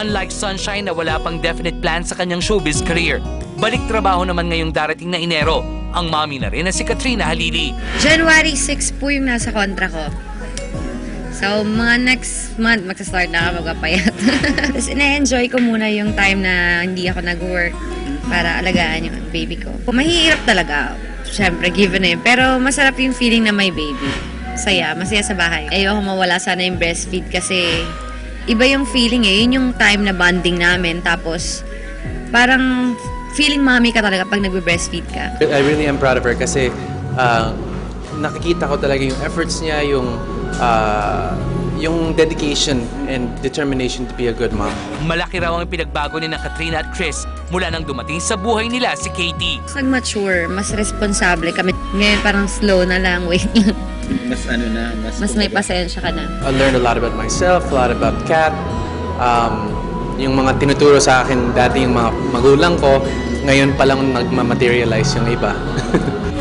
Unlike Sunshine na wala pang definite plan sa kanyang showbiz career, balik trabaho naman ngayong darating na Enero, ang mami na rin na si Katrina Halili. January 6 po yung nasa kontra ko. So, mga next month, magsa-start na ako magpapayat. Tapos, ina-enjoy ko muna yung time na hindi ako nag-work para alagaan yung baby ko. Mahihirap talaga. Siyempre, given na. Pero masarap yung feeling na may baby. Saya, masaya sa bahay. Ayoko mawala sana yung breastfeed kasi iba yung feeling eh. Yun yung time na bonding namin. Tapos, parang feeling mommy ka talaga pag nagbe-breastfeed ka. I really am proud of her kasi uh, nakikita ko talaga yung efforts niya, yung uh, yung dedication and determination to be a good mom. Malaki raw ang pinagbago ni na Katrina at Chris mula nang dumating sa buhay nila si Katie. Mas nag-mature, mas responsable kami. Ngayon parang slow na lang, wait lang. Mas ano na, mas... Mas may pasensya ka na. I learned a lot about myself, a lot about Kat. Um, yung mga tinuturo sa akin dati yung mga magulang ko, ngayon pa lang nagma-materialize yung iba.